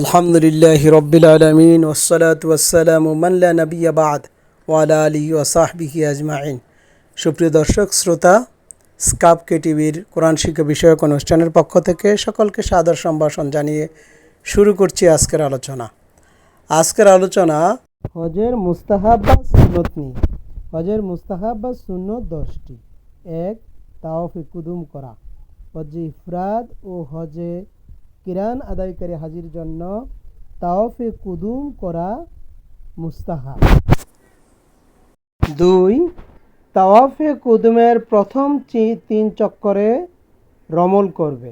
আলহামদুলিল্লাহ রব্বিল আলমিন ওসলাত ওয়াসালাম মাল্লা নবী আবাদ ওয়ালা আলী ওয়াসাহবিহি আজমাইন। সুপ্রিয় দর্শক, শ্রোতা স্কাপ কে টিভির কোরআন শিক্ষা বিষয়ক অনুষ্ঠানের পক্ষ থেকে সকলকে সাদর সম্ভাষণ জানিয়ে শুরু করছি আজকের আলোচনা। আজকের আলোচনা হজের মুস্তাহাব বা সুন্নত নিয়ে। হজের মুস্তাহাব বা সুন্নত দশটি। এক তাওফে কুদুম করা। হজে ইফরাদ ও হজে কিরান আদায়কারী হাজির জন্য তাওফে কুদুম করা মুস্তাহাব। দুই তাওয়াফে কুদুমের প্রথম তিন চক্করে রমল করবে।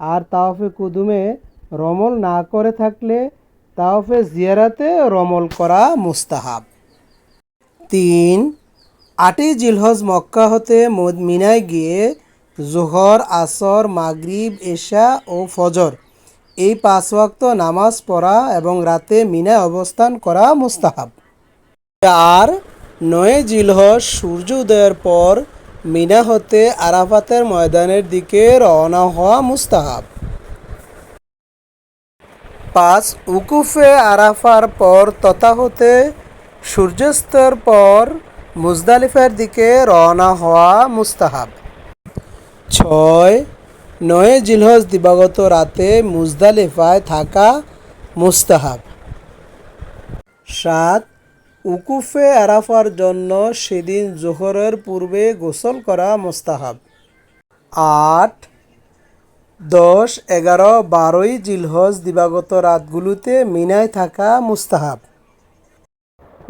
আর তাওয়াফে কুদুমে রমল না করে থাকলে তাওয়াফে জিয়ারাতে রমল করা মুস্তাহাব। তিন, আটই জিলহজ মক্কা হতে মিনায় গিয়ে জোহর, আসর, মাগরিব এশা ও ফজর। এই পাঁচ ওয়াক্ত নামাজ পড়া এবং রাতে মিনায় অবস্থান করা মুস্তাহাব। আর নয় জিলহজ সূর্য উদয়ের পর মিনা হতে আরাফাতের ময়দানের দিকে রওনা হওয়া মুস্তাহাব। পাঁচ, উকুফে আরাফার পর তথা হতে সূর্যাস্তের পর মুজদালিফের দিকে রওনা হওয়া মুস্তাহাব। ছয় নয় জিলহজ দিবাগত রাতে মুজদালিফায় থাকা মুস্তাহাব। সাত উকুফে আরাফার জন্য সেদিন জোহরের পূর্বে গোসল করা মুস্তাহাব। আট দশ এগারো বারোই জিলহজ দিবাগত রাতগুলোতে মিনায় থাকা মুস্তাহাব।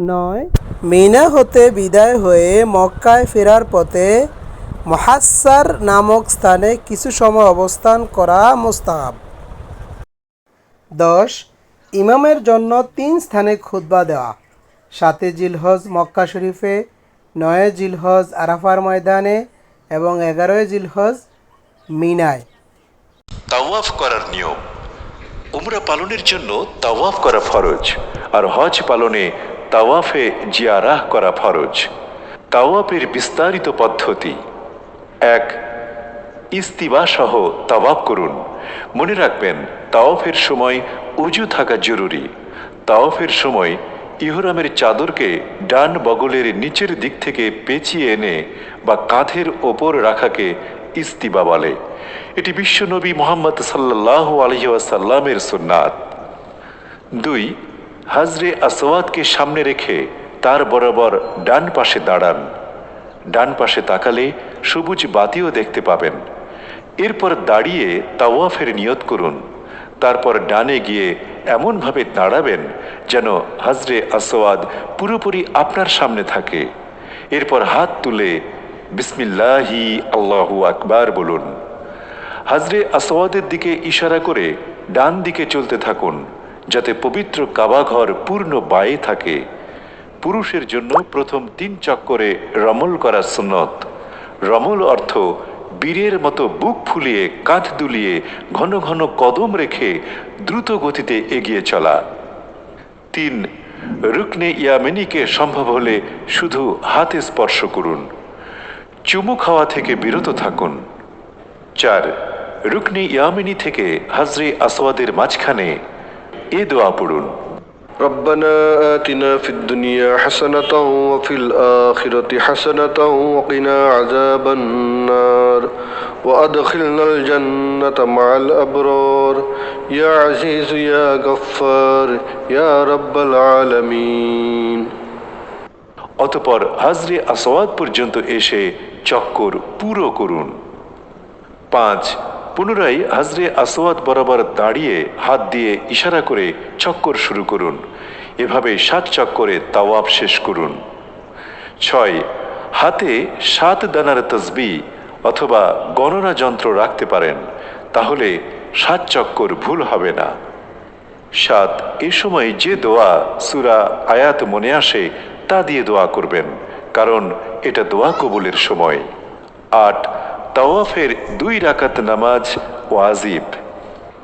নয় মিনা হতে বিদায় হয়ে মক্কায় ফেরার পথে মহাসার নামক স্থানে কিছু সময় অবস্থান করা মুস্তাহাব। দশ, ইমামের জন্য তিন স্থানে খুতবা দেওয়া। সাতে জিলহজ মক্কা শরীফে, নয় জিলহজ আরাফার ময়দানে এবং এগারোয় জিলহজ মিনায়। তাওয়াফ করার নিয়ম। উমরা পালনের জন্য তাওয়াফ করা ফরজ আর হজ পালনে তাওয়াফে জিয়ারাহ করা ফরজ। তাওয়াফের বিস্তারিত পদ্ধতি এক ইস্তিবা সহ তাওয়াফ করুন। মনে রাখবেন, তাওয়াফের সময় উজু থাকা জরুরি। তাওয়াফের সময় ইহরামের চাদরকে ডান বগলের নিচের দিক থেকে পেঁচিয়ে এনে বা কাঁধের ওপর রাখাকে ইস্তিবা বলে। এটি বিশ্বনবী মোহাম্মদ সাল্লাহ আলহিহাসাল্লামের সুন্নাত। দুই, হাজরে আসওয়াদকে সামনে রেখে তার বরাবর ডান পাশে দাঁড়ান। ডান পাশে তাকালে সবুজ বাতিও দেখতে পাবেন। এরপর দাঁড়িয়ে তাওয়াফের নিয়ত করুন। তারপর ডানে গিয়ে এমনভাবে দাঁড়াবেন যেন হাজরে আসওয়াদ পুরোপুরি আপনার সামনে থাকে। এরপর হাত তুলে বিসমিল্লাহি আল্লাহু আকবার বলুন। হাজরে আসওয়াদের দিকে ইশারা করে ডান দিকে চলতে থাকুন, যাতে পবিত্র কাবাঘর পূর্ণ বায়ে থাকে। পুরুষের জন্য প্রথম তিন চক্করে রমল করা সুন্নত। রমল অর্থ বীরের মতো বুক ফুলিয়ে, কাঁধ দুলিয়ে, ঘন ঘন কদম রেখে দ্রুত গতিতে এগিয়ে চলা। তিন, রুকনে ইয়ামেনিকে সম্ভব হলে শুধু হাতে স্পর্শ করুন। চুমু খাওয়া থেকে বিরত থাকুন। চার, রুকনি ইয়ামিনী থেকে হাজরে আসওয়াদের মাঝখানে এ দোয়া পড়ুন। ربنا آتنا في الدنيا حسنة وفي الآخرة حسنة وقنا عذاب النار وأدخلنا الجنة مع الأبرار يا عزيز يا غفار يا رب العالمين অতপর হাজরে আসওয়াদ পর্যন্ত এসে চক্কর পুরো করুন পাঁচ পুনরায় হাজরে আসওয়াদ বরাবর দাঁড়িয়ে হাত দিয়ে ইশারা করে চক্কর শুরু করুন। এভাবে সাত চক্করে তাওয়াব শেষ করুন। ছয়, হাতে সাত দানার তসবি অথবা গণনা যন্ত্র রাখতে পারেন, তাহলে সাত চক্কর ভুল হবে না। সাত, এ সময় যে দোয়া সুরা আয়াত মনে আসে, তা দিয়ে দোয়া করবেন, কারণ এটা দোয়া কবুলের সময়। আট তাওয়াফের দুই রাকাত নামাজ ওয়াজিব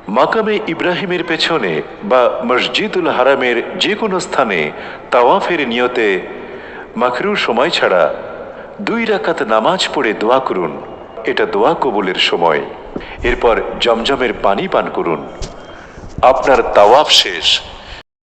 মাকামে ইব্রাহিমের পেছনে বা মসজিদুল হারামের যে কোনো স্থানে তাওয়াফের নিয়তে মাকরুর সময় ছাড়া দুই রাকাত নামাজ পড়ে দোয়া করুন। এটা দোয়া কবুলের সময়। এরপর জমজমের পানি পান করুন। আপনার তাওয়াফ শেষ।